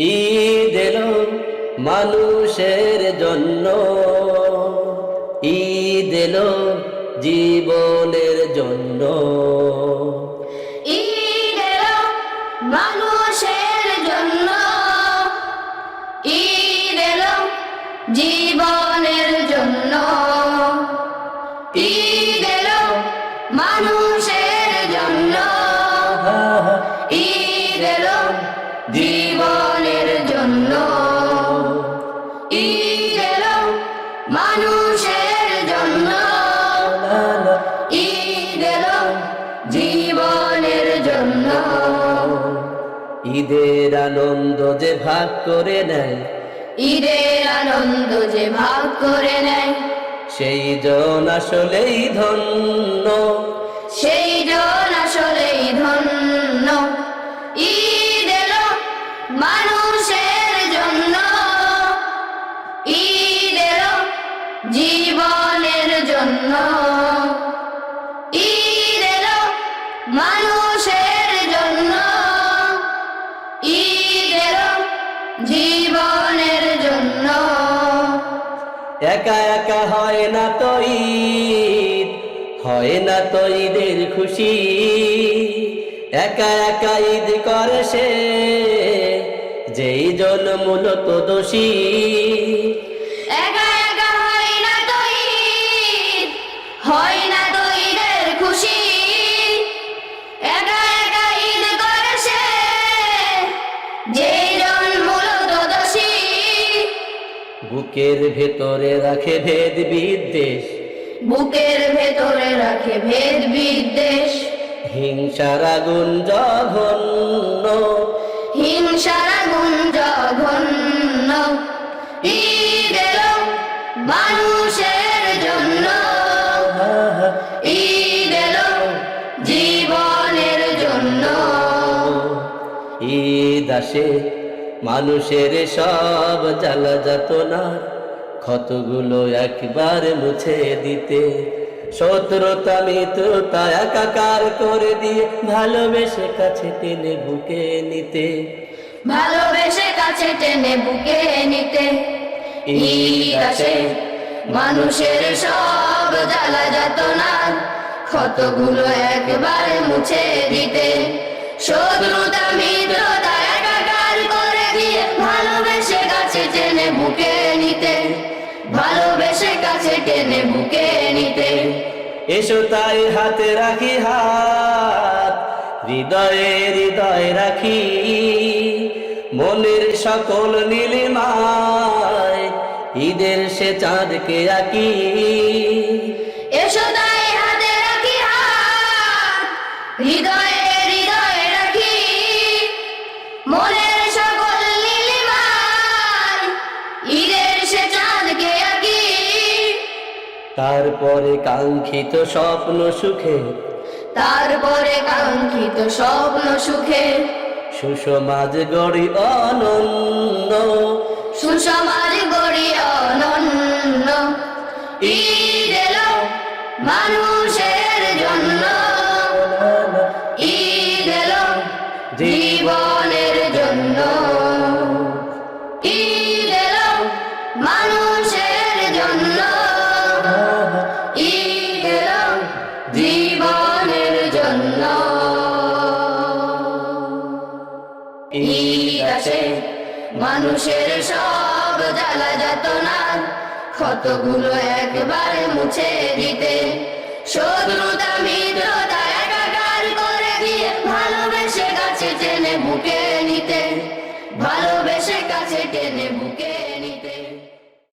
ঈদ এলো মানুষের জন্য। ঈদ এলো জীবনের জন্য। ঈদ এলো মানুষের জন্য। ঈদ এলো জীবনের জন্য। ঈদ এলো মানুষের জন্য। ঈদ এলো জীবনের ঈদের আনন্দ যে ভাগ করে নেয় ঈদের আনন্দ যে ভাগ করে নেয়। সেই জন আসলেই ধন্য। সেই জন আসলেই ধন্য। ঈদ এলো মানুষের জন্য। ঈদ এলো জীবনের জন্য। ঈদ এলো মানুষের একা একা হয় না তো ঈদ, হয় না তো ঈদের খুশি। একা একা ঈদ করে সে, যেই জন মূলত দোষী। বুকের ভেতরে রাখে ভেদ বিদ্বেষ। বুকের ভেতরে রাখে ভেদ বিদ্বেষ। হিংসার আগুন জঘন্য। হিংসার আগুন জঘন্য। ঈদ এলো মানুষের জন্য। ঈদ এলো জীবনের জন্য। ঈদ আসে মানুষের সব জ্বালা যাতনা ক্ষতগুলো একবার মুছে দিতে। শত্রুতা মিত্রতা একাকার করে দিয়ে ভালোবেসে কাছে টেনে বুকে নিতে। ভালোবেসে কাছে টেনে বুকে নিতে। আসে মানুষের সব জ্বালা যাতনা ক্ষতগুলো একবারে মুছে দিতে। শত্রুতা মিত্রতা টেনে বুকে নিতে। এসো তাই হাতে রাখি হাত হৃদয়ে হৃদয় রাখি। মনের সকল নীলিমায় ঈদের সে চাঁদকে আঁকি। এসো তাই তারপরে কাঙ্ক্ষিত স্বপ্ন সুখে। তারপরে কাঙ্ক্ষিত স্বপ্ন সুখে। সুসমাজ গড়ি অনন্য। সুসমাজ গড়ি অনন্য। ঈদ এলো মানুষের জন্য। ঈদ এলো জীবনের মানুষের সব জ্বালা যাতনা ক্ষতগুলো একবারে মুছে দিতে। শত্রুতা মিত্রতা